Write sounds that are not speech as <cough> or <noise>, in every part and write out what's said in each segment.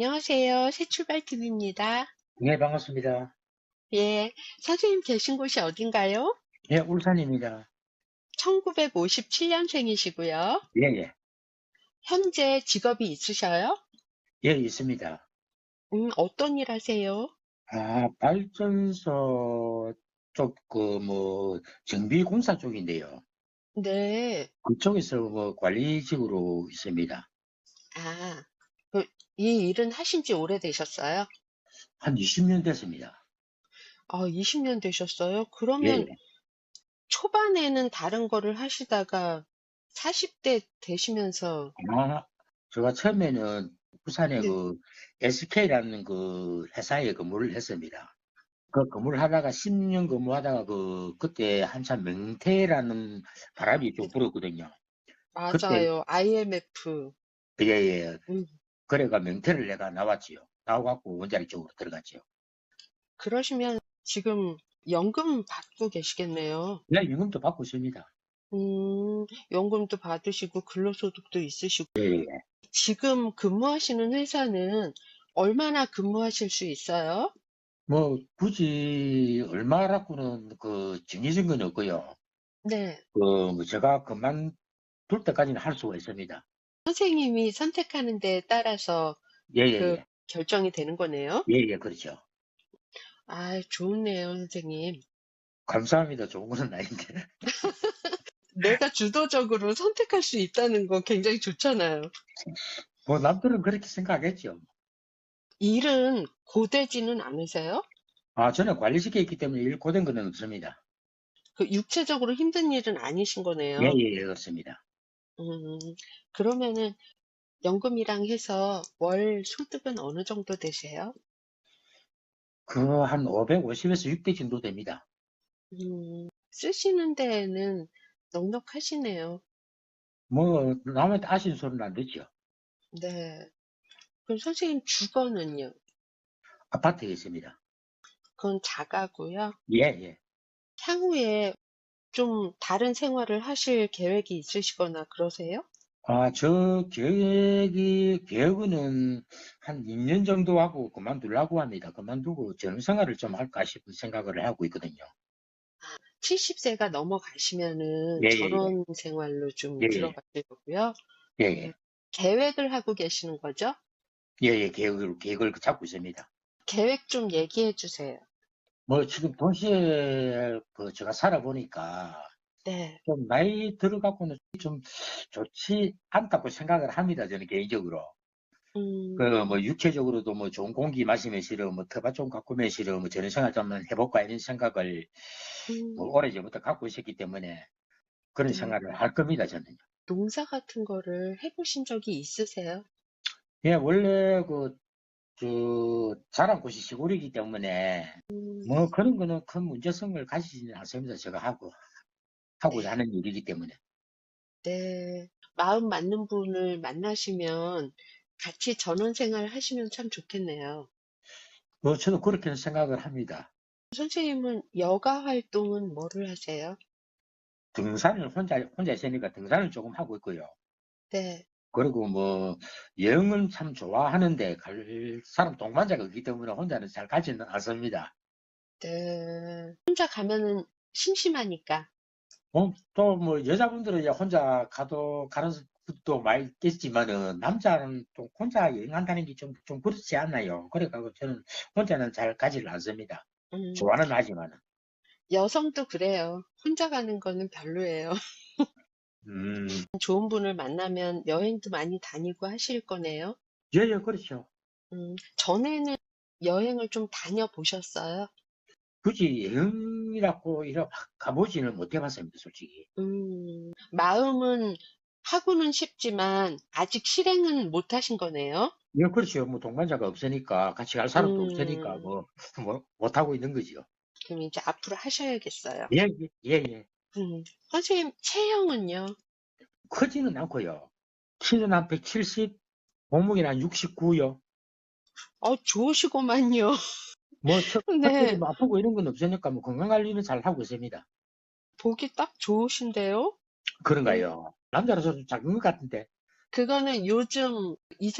안녕하세요. 새출발TV입니다. 네, 반갑습니다. 예, 선생님 계신 곳이 어딘가요? 예, 울산입니다. 1957년생이시고요. 예, 예. 현재 직업이 있으셔요? 예, 있습니다. 음, 어떤 일 하세요? 아, 발전소 쪽, 그, 뭐, 정비 공사 쪽인데요. 네. 그쪽에서 뭐, 관리직으로 있습니다. 아, 그, 이 일은 하신 지 오래되셨어요? 한 20년 됐습니다. 아, 20년 되셨어요? 예, 그러면 예. 초반에는 다른 거를 하시다가 40대 되시면서, 아, 제가 처음에는 부산의 네. 그, SK라는 그 회사에 근무를 했습니다. 그 근무를 하다가 10년 근무하다가 그, 그때 한참 명태라는 바람이 좀 불었거든요. 그때, 맞아요. IMF. 예, 예. 음, 그래가 명태를 내가 나왔지요. 나와갖고 원자리 쪽으로 들어갔지요. 그러시면 지금 연금 받고 계시겠네요. 네, 연금도 받고 있습니다. 음, 연금도 받으시고 근로소득도 있으시고 예, 예. 지금 근무하시는 회사는 얼마나 근무하실 수 있어요? 뭐, 굳이 얼마라고는 그 정해진 건 없고요. 네. 그, 뭐 제가 그만둘 때까지는 할 수가 있습니다. 선생님이 선택하는 데에 따라서 예, 예, 그 예. 결정이 되는 거네요. 예, 예, 그렇죠. 아, 좋네요, 선생님. 감사합니다. 좋은 건 아닌데. <laughs> 내가 주도적으로 선택할 수 있다는 거 굉장히 좋잖아요. 뭐, 남들은 그렇게 생각하겠죠. 일은 고되지는 않으세요? 아, 저는 관리직에 있기 때문에 일 고된 건 없습니다. 그 육체적으로 힘든 일은 아니신 예, 거네요. 예, 예, 그렇습니다. 음, 그러면은 연금이랑 해서 월 소득은 어느 정도 되세요? 그, 한 550에서 600 정도 됩니다. 음, 쓰시는 데에는 넉넉하시네요. 뭐, 남한테 아쉬운 소리는 안 듣죠. 네. 그럼 선생님 주거는요? 아파트에 있습니다. 그건 자가고요. 예, 예. 향후에 좀 다른 생활을 하실 계획이 있으시거나 그러세요? 아, 저 계획이, 계획은 한 2년 정도 하고 그만두려고 합니다. 그만두고 전 생활을 좀 할까 싶은 생각을 하고 있거든요. 70세가 넘어가시면은 예, 예, 예. 생활로 좀 예, 예. 들어가실 거고요. 예, 예. 계획을 하고 계시는 거죠? 예, 예. 계획을, 계획을 잡고 있습니다. 계획 좀 얘기해 주세요. 뭐, 지금 도시에, 그, 제가 살아보니까, 네. 좀 나이 들어갖고는 좀 좋지 않다고 생각을 합니다. 저는 개인적으로. 음, 그, 뭐, 육체적으로도 뭐, 좋은 공기 마시면 싫어, 뭐, 터바 좀 가꾸면 싫어, 뭐, 저런 생각 좀 해볼까, 이런 생각을, 뭐, 음, 오래전부터 갖고 있었기 때문에, 그런 네. 생각을 할 겁니다, 저는. 농사 같은 거를 해보신 적이 있으세요? 예, 원래 그, 저, 자란 곳이 시골이기 때문에, 음, 뭐 그런 거는 큰 문제성을 가지지는 않습니다. 제가 하고, 하고자 네. 하는 일이기 때문에. 네. 마음 맞는 분을 만나시면 같이 전원 생활 하시면 참 좋겠네요. 뭐 저도 그렇게 생각을 합니다. 선생님은 여가 활동은 뭐를 하세요? 등산을 혼자, 혼자 있으니까 등산을 조금 하고 있고요. 네. 그리고 뭐, 여행은 참 좋아하는데, 갈 사람 동반자가 없기 때문에 혼자는 잘 가지는 않습니다. 네. 혼자 가면은 심심하니까. 어, 또 뭐, 여자분들은 이제 혼자 가도, 가는 것도 많이 있겠지만은, 남자는 또 혼자 여행한다는 게 좀, 좀 그렇지 않나요? 그래가지고 저는 혼자는 잘 가지를 않습니다. 음, 좋아는 하지만은. 여성도 그래요. 혼자 가는 거는 별로예요. <laughs> 음, 좋은 분을 만나면 여행도 많이 다니고 하실 거네요. 예, 예, 그렇죠. 음, 전에는 여행을 좀 다녀보셨어요? 굳이 여행이라고 이렇게 가보지는 못해봤습니다, 솔직히. 음, 마음은 하고는 싶지만 아직 실행은 못 하신 거네요. 예, 그렇죠. 뭐 동반자가 없으니까, 같이 갈 사람도 없으니까, 음, 뭐, 뭐, 못하고 있는 거죠. 그럼 이제 앞으로 하셔야겠어요. 예, 예, 예, 예. 음, 선생님, 체형은요? 크지는 않고요. 키는 한 170, 몸무게는 한 69요. 어, 좋으시고만요. 뭐, 척, <laughs> 네, 뭐 아프고 이런 건 없으니까, 뭐, 건강관리는 잘 하고 있습니다. 보기 딱 좋으신데요? 음, 그런가요? 남자로서 좀 작은 것 같은데. 그거는 요즘 20,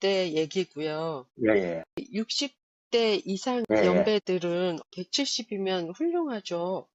30대 얘기고요. 예, 예. 60대 이상 예, 예. 연배들은 170이면 훌륭하죠.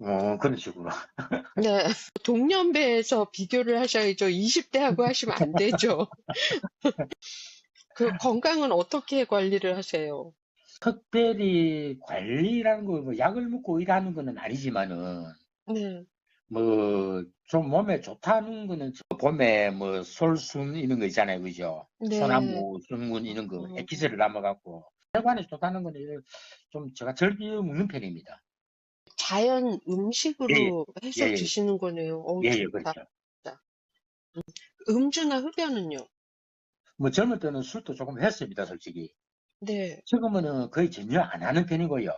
어, 그런 식으로. <laughs> 네. 동년배에서 비교를 하셔야죠. 20대하고 하시면 안 되죠. <laughs> 그 건강은 어떻게 관리를 하세요? 특별히 관리라는 거, 뭐 약을 먹고 일하는 거는 아니지만은, 네. 뭐, 좀 몸에 좋다는 거는, 저 봄에 뭐, 솔순 이런 거 있잖아요. 그죠? 네. 소나무, 순문 이런 거, 음. 액기스를 남아갖고, 혈관에 좋다는 거는 좀 제가 즐겨 먹는 편입니다. 자연 음식으로 해서 예, 예. 드시는 거네요. 어우, 예, 예, 좋다. 그렇죠. 음주나 흡연은요? 뭐 젊을 때는 술도 조금 했습니다, 솔직히. 네. 지금은 거의 전혀 안 하는 편이고요.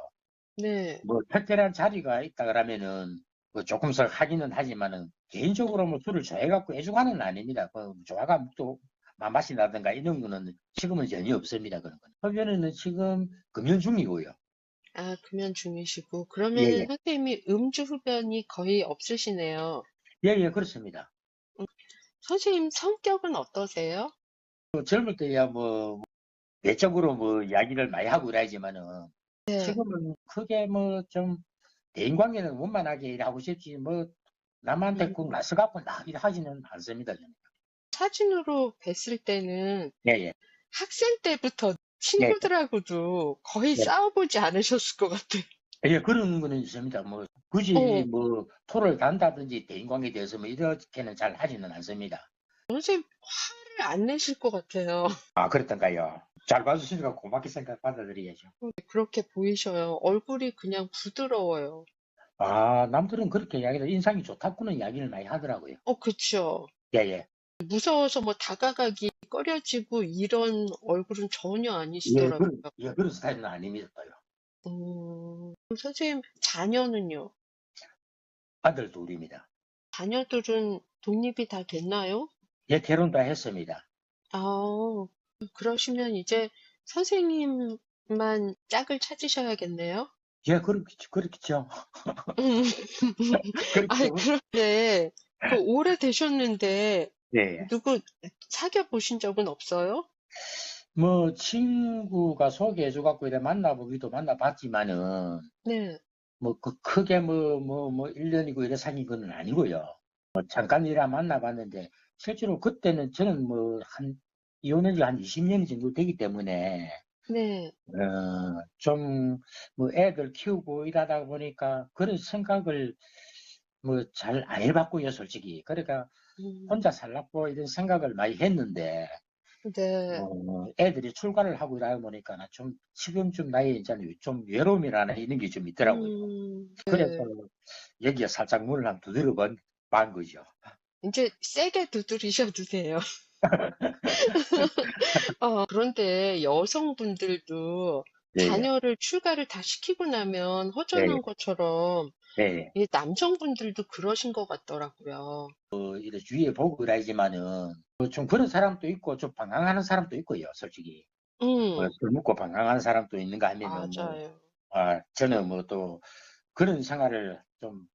네. 뭐 특별한 자리가 있다 그러면은 뭐 조금씩 하기는 하지만은 개인적으로 뭐 술을 좋아해갖고 애주가는 아닙니다. 그 좋아가 또 맛이 나든가 이런 거는 지금은 전혀 없습니다. 그런 거는. 흡연은 지금 금연 중이고요. 아, 금연 중이시고. 그러면 예, 예. 선생님이 음주 흡연이 거의 없으시네요. 예, 예, 그렇습니다. 선생님 성격은 어떠세요? 뭐 젊을 때야 뭐 내적으로 뭐 이야기를 많이 하고 그러지만은 네. 지금은 크게 뭐 좀 대인관계는 원만하게 일하고 싶지 뭐 남한테 음. 꼭 나서갖고 막 일하지는 않습니다. 저는. 사진으로 뵀을 때는 예, 예. 학생 때부터 친구들하고도 거의 네. 싸워보지 않으셨을 것 같아요. 예, 그런 거는 있습니다. 뭐, 굳이 어. 뭐, 토를 단다든지 대인관계에 대해서 뭐, 이렇게는 잘 하지는 않습니다. 선생님 화를 안 내실 것 같아요. 아, 그렇던가요? 잘 봐주시니까 고맙게 생각 받아들여야죠. 그렇게 보이셔요. 얼굴이 그냥 부드러워요. 아, 남들은 그렇게 이야기를, 인상이 좋다고는 이야기를 많이 하더라고요. 어, 그쵸. 예, 예. 무서워서 뭐 다가가기 꺼려지고 이런 얼굴은 전혀 예, 아니시더라고요. 그런, 예, 그런 스타일은 아닙니다. 음, 선생님, 자녀는요? 아들 둘입니다. 자녀들은 독립이 다 됐나요? 예, 결혼 다 했습니다. 아, 그러시면 이제 선생님만 짝을 찾으셔야겠네요? 예, 그렇겠죠. 그렇겠죠. 음, 아이, <laughs> 그렇죠. <laughs> 그런데, 그 오래 되셨는데, 예, 예. 누구 사귀어 보신 적은 없어요? 뭐, 친구가 소개해줘 갖고 이래 만나보기도 만나봤지만은, 네, 뭐, 그, 크게 뭐, 뭐, 뭐, 1년이고 이래 사귄 건 아니고요. 뭐 잠깐이라 만나봤는데, 실제로 그때는 저는 뭐, 한, 이혼한 지 한 20년이 정도 되기 때문에, 네, 어, 좀, 뭐, 애들 키우고 이러다 보니까, 그런 생각을, 뭐, 잘 안 해봤고요, 솔직히. 그러니까, 음, 혼자 살라고 이런 생각을 많이 했는데, 네, 어, 애들이 출가를 하고 이러다 보니까, 나 좀, 지금쯤 나이에 이제 좀 외로움이라나 이런 게 좀 있더라고요. 음, 그래서 네. 여기에 살짝 문을 한 두드려 본, 반 거죠. 이제 세게 두드리셔도 돼요. <laughs> 어, 그런데 여성분들도 예, 예. 자녀를 출가를 다 시키고 나면 허전한 예, 것처럼 예. 이 남성분들도 그러신 것 같더라고요. 어, 이래 주위에 보고 그러지만은, 어, 좀 그런 사람도 있고, 좀 방황하는 사람도 있고요, 솔직히. 뭐, 음, 술 먹고 방황하는 사람도 있는가 하면은, 뭐, 맞아요. 아, 저는 뭐 또, 그런 생활을 좀,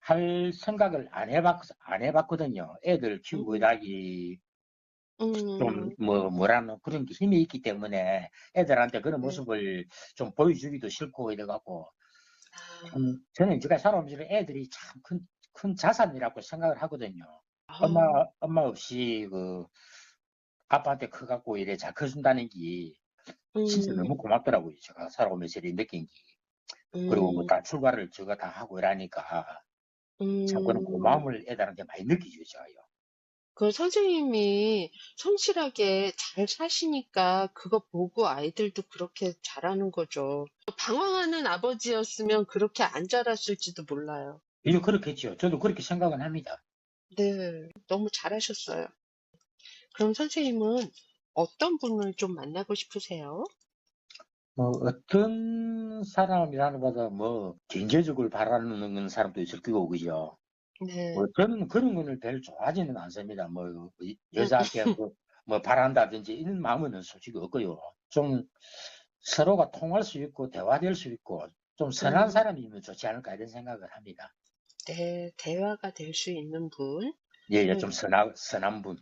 할 생각을 안 해봤, 안 해봤거든요. 애들 키우고 음, 일하기, 좀, 음, 뭐, 뭐라는 그런 게 힘이 있기 때문에 애들한테 그런 네. 모습을 좀 보여주기도 싫고 이래갖고, 아, 참, 저는 제가 살아오면서 애들이 참 큰, 큰 자산이라고 생각을 하거든요. 엄마, 아, 엄마 없이 그, 아빠한테 커갖고 이래 잘 커준다는 게 진짜 너무 음, 고맙더라고요. 제가 살아오면서 이렇게 느낀 게. 그리고 뭐 음, 다 출가를 제가 다 하고 이러니까 참 그런 음. 고마움을 애들한테 많이 느끼죠, 저요. 그 선생님이 성실하게 잘 사시니까 그거 보고 아이들도 그렇게 잘하는 거죠. 방황하는 아버지였으면 그렇게 안 자랐을지도 몰라요. 이거 그렇겠죠. 저도 그렇게 생각은 합니다. 네, 너무 잘하셨어요. 그럼 선생님은 어떤 분을 좀 만나고 싶으세요? 뭐 어떤 사람이라는 것보다 뭐 경제적으로 바라는 사람도 있을 거고 그죠. 네, 뭐 저는 그런 거를 별로 좋아하지는 않습니다. 뭐 여자한테 <laughs> 뭐, 뭐 바란다든지 이런 마음은 솔직히 없고요. 좀 서로가 통할 수 있고 대화될 수 있고 좀 선한 음. 사람이면 좋지 않을까 이런 생각을 합니다. 네, 대화가 될 수 있는 분. 예, 예, 네. 좀 선하, 선한 분.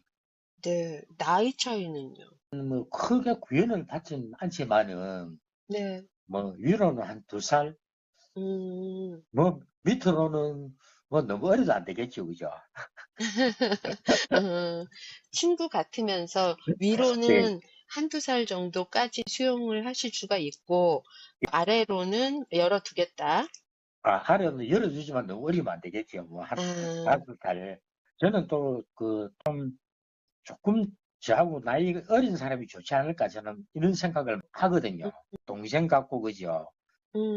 네. 나이 차이는요? 뭐 크게 구연을 받진 않지만은 네. 뭐 위로는 한 두 살, 음. 뭐 밑으로는 뭐 너무 어려도 안 되겠죠, 그죠? <laughs> 어, 친구 같으면서 네. 위로는 한두 살 정도까지 수용을 하실 수가 있고 아래로는 열어두겠다. 아, 하려면 열어주지만 너무 어리면 안 되겠죠. 뭐, 한, 아, 다섯 살. 저는 또, 그, 좀, 조금, 저하고 나이 어린 사람이 좋지 않을까, 저는 이런 생각을 하거든요. 동생 같고, 그죠?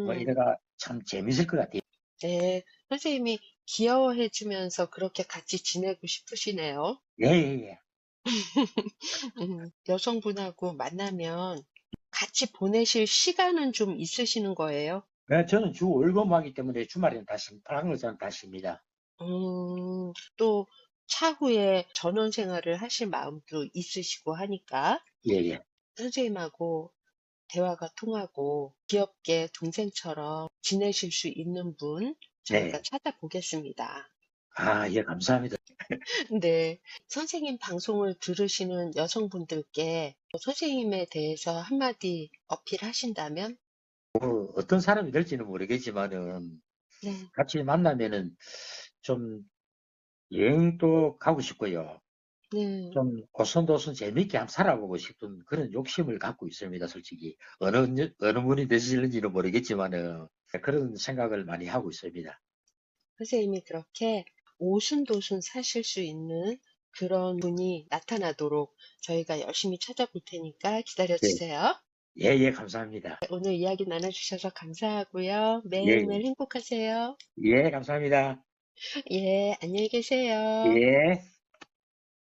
뭐, 음, 이래가 참 재밌을 것 같아요. 네. 선생님이 귀여워해 주면서 그렇게 같이 지내고 싶으시네요. 예, 예, 예. 음, <laughs> 여성분하고 만나면 같이 보내실 시간은 좀 있으시는 거예요? 네, 저는 주 월급하기 때문에 주말에는 다시, 저는 다십니다. 음, 또 차후에 전원 생활을 하실 마음도 있으시고 하니까 예, 예. 선생님하고 대화가 통하고 귀엽게 동생처럼 지내실 수 있는 분 저희가 네. 찾아보겠습니다. 아, 예, 감사합니다. <laughs> 네. 선생님 방송을 들으시는 여성분들께 선생님에 대해서 한마디 어필하신다면? 뭐, 어떤 사람이 될지는 모르겠지만은, 네. 같이 만나면은 좀 여행도 가고 싶고요. 네. 좀 오손도손 재밌게 한번 살아보고 싶은 그런 욕심을 갖고 있습니다, 솔직히. 어느, 녀- 어느 분이 되실는지는 모르겠지만은, 그런 생각을 많이 하고 있습니다. 선생님이 그렇게 오순도순 사실 수 있는 그런 분이 나타나도록 저희가 열심히 찾아볼 테니까 기다려주세요. 예, 예, 감사합니다. 오늘 이야기 나눠주셔서 감사하고요. 예, 매일매일 행복하세요. 예, 감사합니다. 예, 안녕히 계세요. 예.